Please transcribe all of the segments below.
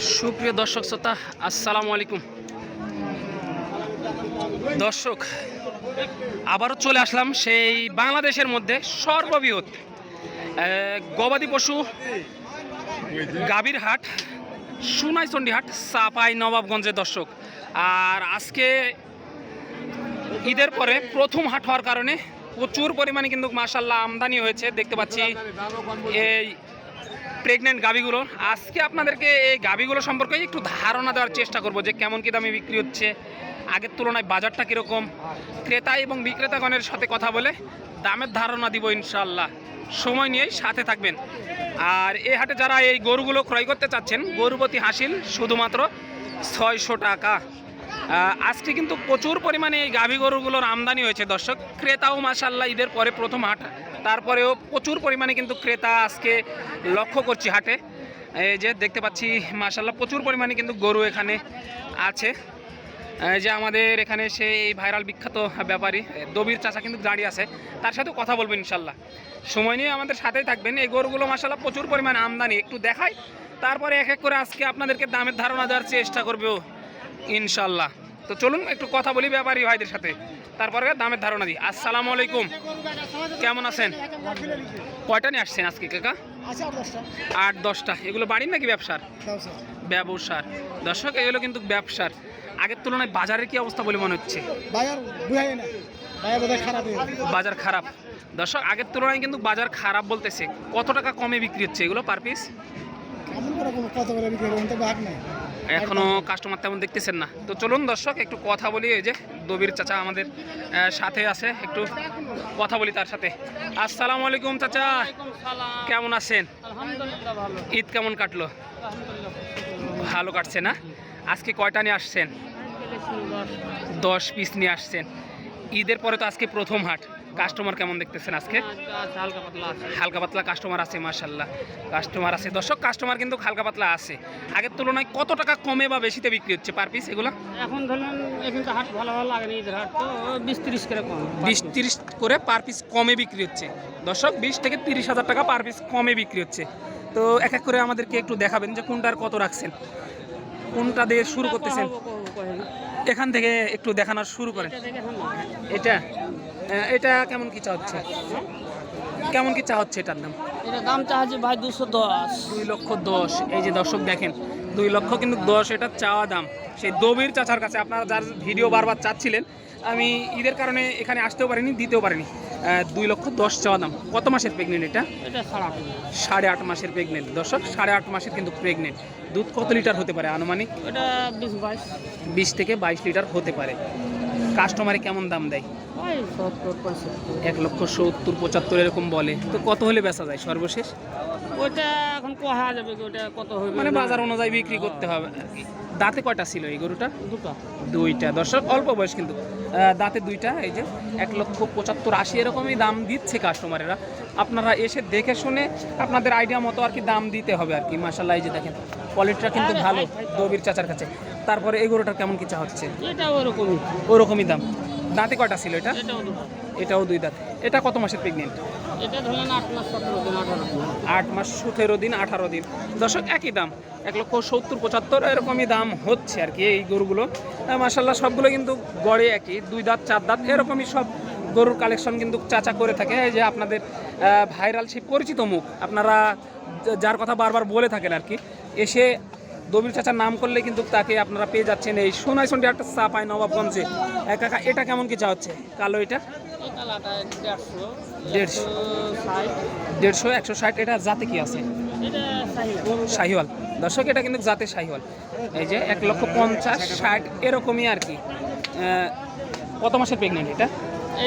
সুপ্রিয় দর্শক শ্রোতা, আসসালামু আলাইকুম। দর্শক, আবারও চলে আসলাম সেই বাংলাদেশের মধ্যে সর্ববৃহৎ গবাদি পশু গাভীর হাট সুনাইচন্ডী হাট, সাপাই নবাবগঞ্জের দর্শক। আর আজকে ঈদের পরে প্রথম হাট হওয়ার কারণে প্রচুর পরিমাণে কিন্তু মাসাল্লাহ আমদানি হয়েছে, দেখতে পাচ্ছি এই প্রেগনেন্ট গাভিগুলো, আজকে আপনাদেরকে এই গাভিগুলো সম্পর্কে একটু ধারণা দেওয়ার চেষ্টা করব যে কেমন কী দামে বিক্রি হচ্ছে, আগের তুলনায় বাজারটা কীরকম, ক্রেতা এবং বিক্রেতাগণের সাথে কথা বলে দামের ধারণা দিব ইনশাল্লাহ সময় নিয়েই সাথে থাকবেন। আর এই হাটে যারা এই গরুগুলো ক্রয় করতে চাচ্ছেন, গরুপতি হাসিল শুধুমাত্র ছয়শো টাকা। আজকে কিন্তু প্রচুর পরিমাণে এই গাভী গরুগুলোর আমদানি হয়েছে দর্শক। ক্রেতাও মাসাল্লাহ ঈদের পরে প্রথম হাট তারপরেও প্রচুর পরিমাণে কিন্তু ক্রেতা আজকে লক্ষ্য করছি হাটে। এই যে দেখতে পাচ্ছি মাসাল্লাহ প্রচুর পরিমাণে কিন্তু গরু এখানে আছে। যে আমাদের এখানে সেই ভাইরাল বিখ্যাত ব্যাপারী দবির চাচা কিন্তু দাঁড়িয়ে আছে। তার সাথে কথা বলবেন ইনশাল্লাহ সময় নিয়ে আমাদের সাথেই থাকবেন। এই গরুগুলো মাসাল্লাহ প্রচুর পরিমাণে আমদানি। একটু দেখাই, তারপরে এক এক করে আজকে আপনাদেরকে দামের ধারণা দেওয়ার চেষ্টা করব ইনশাল্লাহ তো চলুন একটু কথা বলি ব্যাপারী ভাইদের সাথে। তারপরে দামের ধারণা দিই। আসসালামু আলাইকুম। কেমন আছেন? কয়টা নিয়ে আসছেন আজকে, কাকা? আট, দশটা। এগুলো বাড়ির নাকি ব্যবসার? ব্যবসার। দর্শক, এগুলো কিন্তু ব্যবসার। আগের তুলনায় বাজারের কি অবস্থা বলে মনে হচ্ছে? বাজার খারাপ। দর্শক, আগের তুলনায় কিন্তু বাজার খারাপ বলতেছে। কত টাকা কমে বিক্রি হচ্ছে এগুলো পার পিস? কত করে বিক্রি ভাগ নাই এখনও কাস্টমার তেমন দেখতেছেন না। তো চলুন দর্শক একটু কথা বলি এই যে দবির চাচা আমাদের সাথে আছে একটু কথা বলি তার সাথে। আসসালামু আলাইকুম চাচা। কেমন আছেন? ঈদ কেমন কাটলো? ভালো কাটছে না? আজকে কয়টা নিয়ে আসছেন? দশ। পিস নিয়ে আসছেন। ঈদের পরে তো আজকে প্রথম হাট। কাস্টমার কেমন দেখতেছেন আজকে? হালকা পাতলা আছে। হালকা পাতলা কাস্টমার আছে মার্শাল্লাহ কাস্টমার আছে। দর্শক কাস্টমার কিন্তু হালকা পাতলা আছে। আগের তুলনায় কত টাকা কমে বা বেশিতে বিক্রি হচ্ছে পার পিস এগুলো? এখন ধরুন এখন তো হাট ভালো ভালো লাগে হাট তো বিশ তিরিশ করে কম বিশ তিরিশ করে পার পিস কমে বিক্রি হচ্ছে। দর্শক বিশ থেকে তিরিশ হাজার টাকা পার পিস কমে বিক্রি হচ্ছে। তো এক এক করে আমাদেরকে একটু দেখাবেন যে কোনটার কত রাখছেন। কোনটা দিয়ে শুরু করতেছেন? এখান থেকে একটু দেখানোর শুরু করেন। এটা? এটা কেমন কি চা হচ্ছে? কেমন কি চা হচ্ছে এটার দাম? এটা দাম চা হচ্ছে ভাই দুশো দশ। দুই লক্ষ দশ। এই যে দর্শক দেখেন দুই লক্ষ কিন্তু দশ এটা চাওয়া দাম। সেই দবির চাচার কাছে আপনারা যার ভিডিও বারবার চাচ্ছিলেন আমি ঈদের কারণে এখানে আসতেও পারিনি দিতেও পারিনি। দুই লক্ষ দশ চাওয়া দাম। কত মাসের প্রেগনেন্ট এটা? সাড়ে আট সাড়ে আট মাসের প্রেগনেন্ট দর্শক সাড়ে আট মাসের কিন্তু প্রেগনেন্ট দুধ কত লিটার হতে পারে আনুমানিক? এটা বিশ বাইশ। বিশ থেকে বাইশ লিটার হতে পারে। কাস্টমারে কেমন দাম দেয়? এক লক্ষ সত্তর পঁচাত্তর এরকম বলে। তো কত হলে বেচা যায় সর্বশেষ? ওইটা এখন কোহা যাবে ওটা কত হবে মানে বাজার অনুযায়ী বিক্রি করতে হবে। দাঁতে কয়টা ছিল এই গরুটা? দুটো। দুইটা। দর্শক অল্প বয়স কিন্তু। দাঁতে দুইটা এই যে এক লক্ষ পঁচাত্তর আশি এরকমই দাম দিচ্ছে কাস্টমারেরা আপনারা এসে দেখে শুনে আপনাদের আইডিয়া মতো আর কি দাম দিতে হবে আর কি। মাসাল্লাহ এই যে দেখেন কোয়ালিটিটা কিন্তু ভালো দবির চাচার কাছে। তারপরে এই গরুটার কেমন কি চা হচ্ছে? এটা ওরকমই। ওরকমই দাম। দাঁতে কয়টা ছিল এটা? এটাও দুই দাঁত। এটা কত মাসের প্রেগনেন্ট এটা আট মাস সতেরো দিন আঠারো দিন। আট মাস সতেরো দিন আঠারো দিন। দর্শক একই দাম। এক লক্ষ সত্তর পঁচাত্তর এরকমই দাম হচ্ছে আর কি এই গরুগুলো। মাসাল্লাহ সবগুলো কিন্তু গড়ে একই। দুই দাঁত চার দাঁত এরকমই সব গরুর কালেকশন কিন্তু চাচা করে থাকে। এই যে আপনাদের ভাইরাল সেই পরিচিত মুখ। আপনারা যার কথা বারবার বলে থাকেন আর কি। এসে দবির চাচার নাম করলে কিন্তু তাকে আপনারা পেয়ে যাচ্ছেন এই সোনাই সন্ডি একটা চা পায় নবাবগঞ্জে। কাকা এটা কেমন কি চা হচ্ছে কালো এটা? দেড়শো। দেড়শো। একশো ষাট এটা জাতে কি আছে? শাহিওয়াল। দর্শক এটা কিন্তু জাতের শাহিওয়াল। এই যে এক লক্ষ পঞ্চাশ ষাট এরকমই আর কি। কত মাসের প্রেগনেন্ট এটা?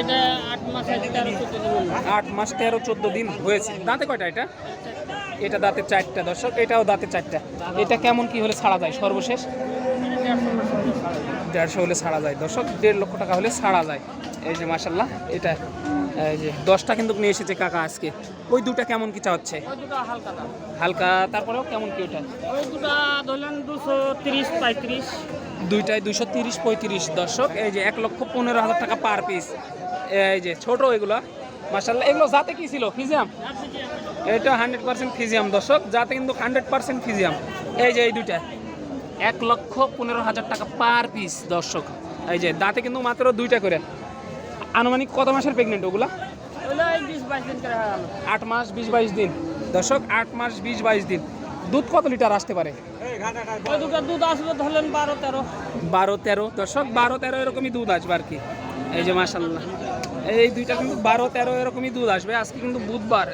এটা আট মাস তেরো চোদ্দ দিন। হলো। আট মাস তেরো চোদ্দ দিন হয়েছে। দাঁতে কয়টা এটা? এটা দাঁতে চারটা দর্শক এটাও দাঁতে চারটা। এটা কেমন কি হলে ছাড়া যায়? সর্বশেষ? দেড়শো হলে ছাড়া যায়। দর্শক দেড় লক্ষ টাকা হলে ছাড়া যায়। এই যে মাসাল্লাহ এটা এই যে দশটা কিন্তু নিয়ে এসেছে কাকা আজকে। ওই দুটা কেমন কি চা হচ্ছে হালকা তারপরেও কেমন কি ওটা? ওই দুটো ধরলেন দুশো তিরিশ পঁয়ত্রিশ। দুইটায় দুশো তিরিশ পঁয়ত্রিশ। দর্শক এই যে এক লক্ষ পনেরো হাজার টাকা পার পিস। এই যে ছোট এগুলা। মাসাল্লাহ এগুলো যাতে কি ছিল? ফিজিয়াম? এটা হান্ড্রেড পার্সেন্ট ফিজিয়াম দর্শক। যাতে কিন্তু হান্ড্রেড পার্সেন্ট ফিজিয়াম। এই যে এই দুইটা। এক লক্ষ পনেরো হাজার টাকা পার পিস দর্শক। এই যে দাঁতে কিন্তু মাত্র দুইটা করে। আনুমানিক কত মাসের প্রেগনেন্ট ওগুলা? আট মাস বিশ বাইশ দিন। দর্শক আট মাস বিশ বাইশ দিন। দুধ কত লিটার আসতে পারে? দুটো দুধ আসবে ধরলেন বারো তেরো। বারো তেরো। দর্শক বারো তেরো এরকমই দুধ আসবে আর কি। এই যে মাসাল্লাহ এই দুইটা কিন্তু বারো তেরো এরকমই দুধ আসবে। আজকে কিন্তু বুধবার।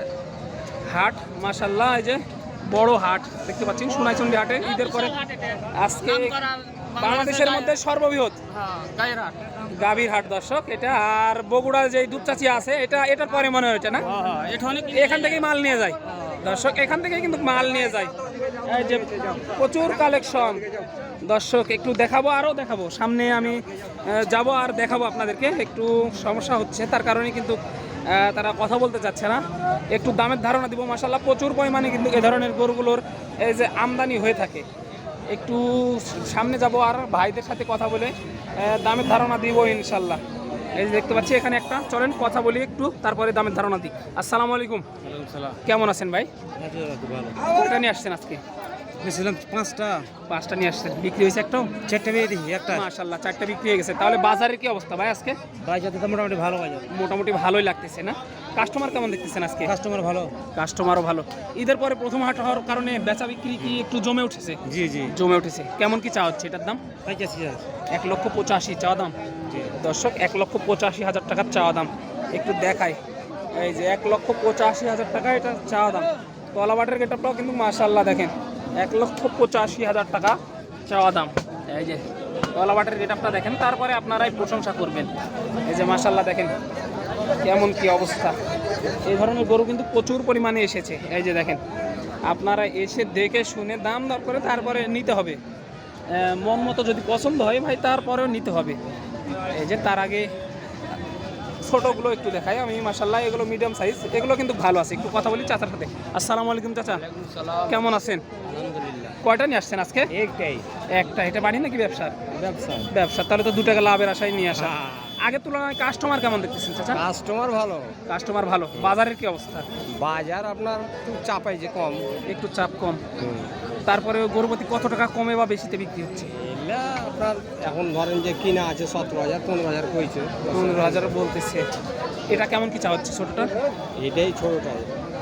হাট মাসাল্লাহ এই যে বড় হাট দেখতে পাচ্ছেন সোনাইচন্ডী হাটে ঈদের পরে আজকে বাংলাদেশের মধ্যে সর্ববৃহৎ। হ্যাঁ গাভীর হাট দর্শক এটা আর বগুড়ার যে দুধচাচি আছে এটা এটার পরে মনে হয়েছে না? হ্যাঁ হ্যাঁ এটা এখান থেকেই মাল নিয়ে যায়। দর্শক এখান থেকেই কিন্তু মাল নিয়ে যায়। এই যে প্রচুর কালেকশন। দর্শক একটু দেখাবো আরও দেখাবো। সামনে আমি যাব আর দেখাবো আপনাদেরকে। একটু সমস্যা হচ্ছে তার কারণে কিন্তু তারা কথা বলতে চাচ্ছে না। একটু দামের ধারণা দিব মাসাল্লাহ প্রচুর পরিমাণে কিন্তু এ ধরনের গরুগুলোর এই যে আমদানি হয়ে থাকে। একটু সামনে যাব আর ভাইদের সাথে কথা বলে দামের ধারণা দিব ইনশাল্লাহ এই যে দেখতে পাচ্ছি এখানে একটা চলেন কথা বলি একটু তারপরে দামের ধারণা দিই। আসসালামু আলাইকুম। কেমন আছেন ভাই? কটা নিয়ে আসছেন আজকে? নিয়েছিলাম পাঁচটা। পাঁচটা নিয়ে আসছেন। বিক্রি হয়েছে একটাও? চারটা পেয়ে দিই একটা। মাশাল্লাহ চারটা বিক্রি হয়ে গেছে। তাহলে বাজারের কি অবস্থা ভাই আজকে? বাজারতে তো মোটামুটি ভালো বাজার মোটামুটি ভালোই লাগতেছে না? কাস্টমার কেমন দেখতেছেন আজকে? কাস্টমার ভালো। কাস্টমারও ভালো। ঈদের পরে প্রথম হাট হওয়ার কারণে বেচা বিক্রি কি একটু জমে উঠেছে? জি জি। জমে উঠেছে। কেমন কি চা হচ্ছে এটার দাম? এক লক্ষ পঁচাশি চাওয়া দাম। দর্শক এক লক্ষ পঁচাশি হাজার টাকার চাওয়া দাম। একটু দেখাই। এই যে এক লক্ষ পঁচাশি হাজার টাকা এটা চাওয়া দাম। তলাবাটের গেটআপটাও কিন্তু মাশাল্লাহ দেখেন। এক লক্ষ পঁচাশি হাজার টাকা চাওয়া দাম। এই যে তলাবাটের গেটআপটা দেখেন তারপরে আপনারাই প্রশংসা করবেন। এই যে মাশাল্লাহ দেখেন কেমন কি অবস্থা। এই ধরনের গরু কিন্তু প্রচুর পরিমাণে এসেছে। এই যে দেখেন আপনারা এসে দেখে শুনে দাম দর করে তারপরে নিতে হবে। মন মতো যদি পছন্দ হয় ভাই তারপরেও নিতে হবে। এই যে তার আগে ছোটোগুলো একটু দেখাই। আমি মাসাল্লাহ এগুলো মিডিয়াম সাইজ এগুলো কিন্তু ভালো আছে। একটু কথা বলি চাচার সাথে। আসসালামু আলাইকুম চাচা। কেমন আছেন? কয়টা নিয়ে আসছেন আজকে? একটাই। একটা এটা বাড়ি নাকি ব্যবসার ব্যবসা। ব্যবসা। তাহলে তো দু টাকা লাভের আশায় নিয়ে আসা। আগের তুলনায় কাস্টমার কেমন দেখতেছেন চাচা? কাস্টমার ভালো। কাস্টমার ভালো। বাজারের কি অবস্থা? বাজার আপনার একটু চাপাই যে কম। একটু চাপ কম। তারপরে গরুপতি কত টাকা কমে বা বেশিতে বিক্রি হচ্ছে? আপনার এখন ধরেন যে কিনা আছে সতেরো হাজার পনেরো হাজার কইছে। পনেরো হাজার বলতেছে। এটা কেমন কি চা হচ্ছে ছোটটা এটাই ছোটটাই।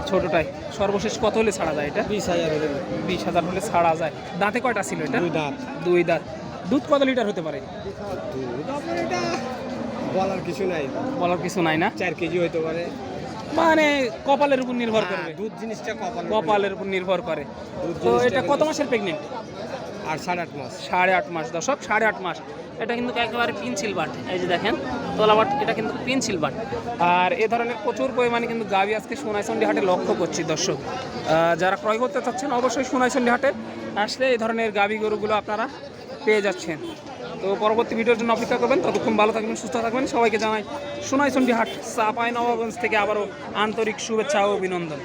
ছোটটাই। সর্বশেষ কত হলে ছাড়া যায় এটা? বিশ হাজার হলে। বিশ হাজার হলে ছাড়া যায়। দাঁতে কয়টা ছিল এটা? দুই দাঁত। দুই দাঁত। দুধ কত লিটার হতে পারে? বলার কিছু নাই। বলার কিছু নাই না? চার কেজি হইতে পারে। মানে কপালের উপর নির্ভর হ্যাঁ, দুধ জিনিসটা কপাল কপালের উপর নির্ভর করে। তো এটা কত মাসের প্রেগনেন্ট আর সাড়ে আট মাস। সাড়ে আট মাস দশক সাড়ে আট মাস। এটা কিন্তু একেবারে পিনছিল বাট এই যে দেখেন তোলা বাট এটা কিন্তু পিনছিল বাট আর এ ধরনের প্রচুর পরিমাণে কিন্তু গাভি আজকে সোনাইচন্ডি হাটে লক্ষ্য করছি দর্শক। যারা ক্রয় করতে চাচ্ছেন, অবশ্যই সোনাইচন্ডি হাটে আসলে এই ধরনের গাভি গরুগুলো আপনারা পেয়ে যাচ্ছেন। তো পরবর্তী ভিডিওর জন্য অপেক্ষা করবেন। ততক্ষণ ভালো থাকবেন, সুস্থ থাকবেন। সবাইকে জানাই সোনাইচন্ডি হাট চাপাই নবাবগঞ্জ থেকে আবারও আন্তরিক শুভেচ্ছা ও অভিনন্দন।